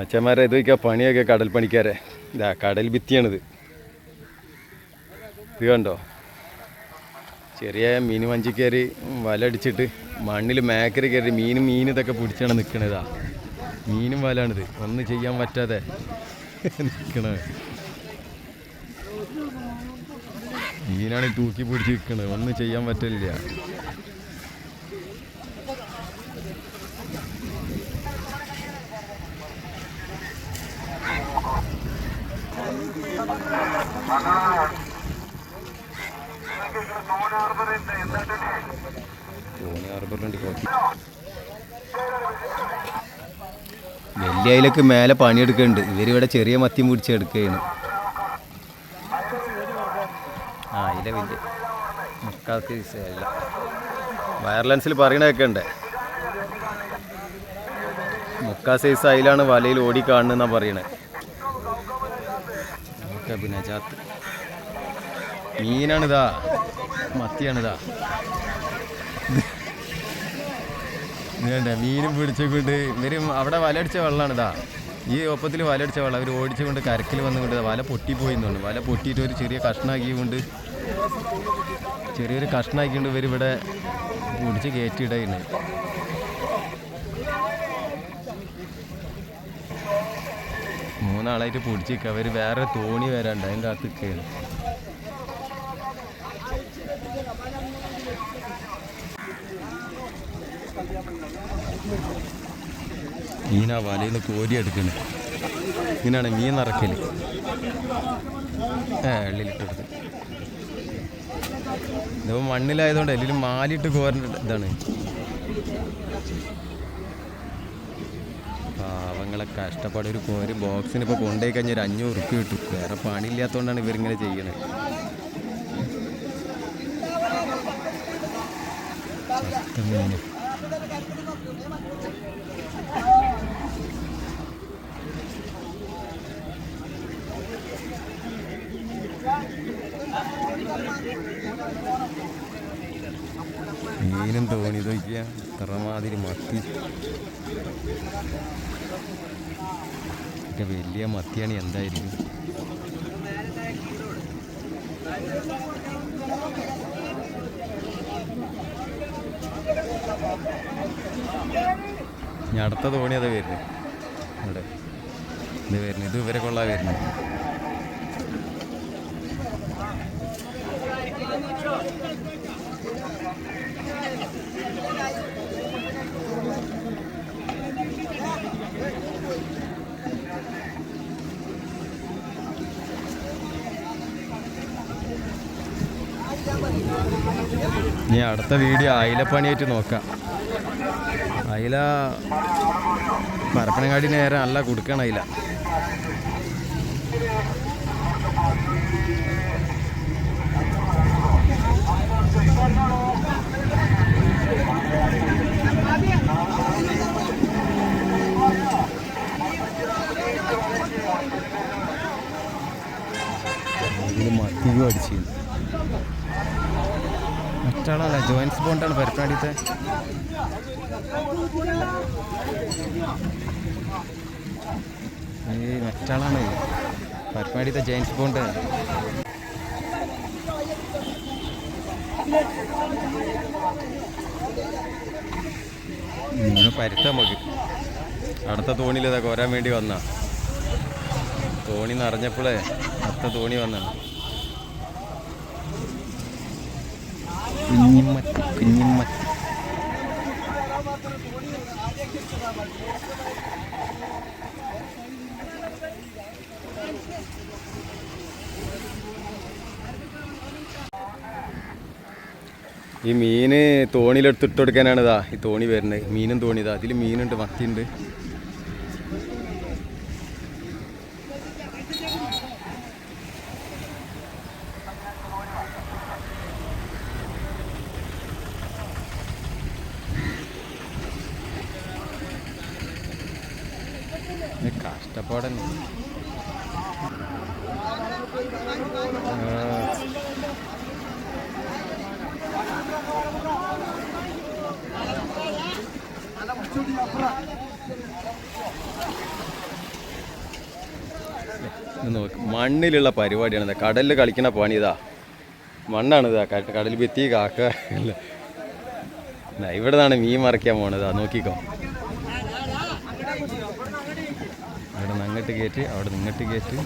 അച്ഛന്മാരെ ഇത് വയ്ക്കുക പണിയൊക്കെ കടൽ പണിക്കാരെ. ഇതാ കടൽ ഭിത്തിയാണിത്. ഇത് കണ്ടോ? ചെറിയ മീൻ വഞ്ചി കയറി വലടിച്ചിട്ട് മണ്ണിൽ മേക്കറി കയറി മീനും മീൻ ഇതൊക്കെ പിടിച്ചാണ് നിൽക്കണതാ മീനും വലാണിത്. ഒന്നും ചെയ്യാൻ പറ്റാതെ നിൽക്കണത് മീനാണ് തൂക്കി പിടിച്ച് നിൽക്കണത് ഒന്നും ചെയ്യാൻ പറ്റില്ല തോണി ഹാർബറിലുണ്ട് വലിയ അതിലേക്ക് മേലെ പണിയെടുക്കുന്നുണ്ട്. ഇവരിവിടെ ചെറിയ മത്തിയും പിടിച്ചെടുക്കുകയാണ് ആ അതിലെ വലിയ മുക്കാൽക്ക് അല്ല വയർലെൻസിൽ പറയണതൊക്കെ ഉണ്ട്. മുക്കാ സൈസ് അതിലാണ് വലയിൽ ഓടി കാണുന്നതെന്നാണ് പറയണേ. ഓക്കെ പിന്നെ ചാത്ത് മീനാണിതാ. മത്തിയാണിതാ. വേണ്ട മീനും പിടിച്ചുകൊണ്ട് ഇവർ അവിടെ വലടിച്ച വെള്ളമാണിതാ ഈ ഒപ്പത്തിൽ വലടിച്ച വെള്ളം. അവർ ഓടിച്ചുകൊണ്ട് കരക്കിൽ വന്നുകൊണ്ട് വല പൊട്ടിപ്പോയി എന്നുണ്ട്. വല പൊട്ടിയിട്ട് ഒരു ചെറിയ കഷ്ണാക്കിക്കൊണ്ട് ചെറിയൊരു കഷ്ണാക്കിക്കൊണ്ട് ഇവർ ഇവിടെ പിടിച്ച് കയറ്റിയിടുന്നു മൂന്നാളായിട്ട് പിടിച്ചിരിക്കുക അവർ വേറെ തോണി വരാണ്ട് അതിന്റെ അകത്ത് നിൽക്കുകയാണ് മീനാ വലയിൽ നിന്ന് കോരി കോരിയെടുക്കണ് ഇങ്ങനെയാണ് മീൻ നിറക്കൽ. ഏ എള്ളിലിട്ടെടുത്ത്. ഇതിപ്പോൾ മണ്ണിലായതുകൊണ്ട് എല്ലാം മാലിട്ട് കോരേണ്ട ഇതാണ്. പാവങ്ങളെ കഷ്ടപ്പാട് ഒരു കോരി ബോക്സിന് ഇപ്പോൾ കൊണ്ടുപോയി കഴിഞ്ഞാൽ ഒരു അഞ്ഞൂറ് ഉറുപ്പ് കിട്ടും. വേറെ പണിയില്ലാത്തതുകൊണ്ടാണ് ഇവരിങ്ങനെ ചെയ്യണത് ചത്ത മീന് തോണി നോക്കിയ ഇത്രമാതിരി മത്തി. വലിയ മത്തിയാണ് എന്തായിരിക്കും? ഇനി അടുത്ത തോണി അതാ വരുന്നത് ഇവിടെ ഇത് വരുന്നത് ഇത് ഇവരെ കൊള്ളാ വരുന്നത് ഇനി അടുത്ത വീഡിയോ അയിലപ്പണിയായിട്ട് നോക്കാം. അയില പരപ്പനങ്ങാടി നേരെ നല്ല കൊടുക്കണം അയില. ഇതിൽ മത്തിയും അടിച്ചു അല്ല ജോയിൻസ് ബോണ്ടാണ് പരപ്പനാടിയത്തെ ഈ മറ്റാളാണ്. പരപ്പനാടിയത്തെ ജെയിൻസ് ബോണ്ട്. പരുത്ത നമുക്ക് അടുത്ത തോണിയിൽ ഇതാ കോരാൻ വേണ്ടി വന്ന. തോണി നിറഞ്ഞപ്പോഴേ അടുത്ത തോണി വന്നാണ് കുഞ്ഞിമത്തി കുഞ്ഞിമത്തി ഈ മീന് തോണിയിലെടുത്തിട്ട് കൊടുക്കാനാണ് ഇതാ ഈ തോണി വരുന്നത്. മീനും തോണി ഇതാ. അതിൽ മീനുണ്ട് മത്തിയുണ്ട്. നോക്ക് മണ്ണിലുള്ള പരിപാടിയാണ് കടലിൽ കളിക്കുന്ന പണി ഇതാ. മണ്ണാണ് ഇതാ കടൽ ഭിത്തി കാക്ക. ഇവിടെ നിന്നാണ് മീൻ മറിക്കാൻ പോണതാ. നോക്കിക്കോ അവിടെ നിന്ന് അങ്ങോട്ട് കയറ്റി അവിടെ നിന്ന് ഇങ്ങോട്ട് കയറ്റി.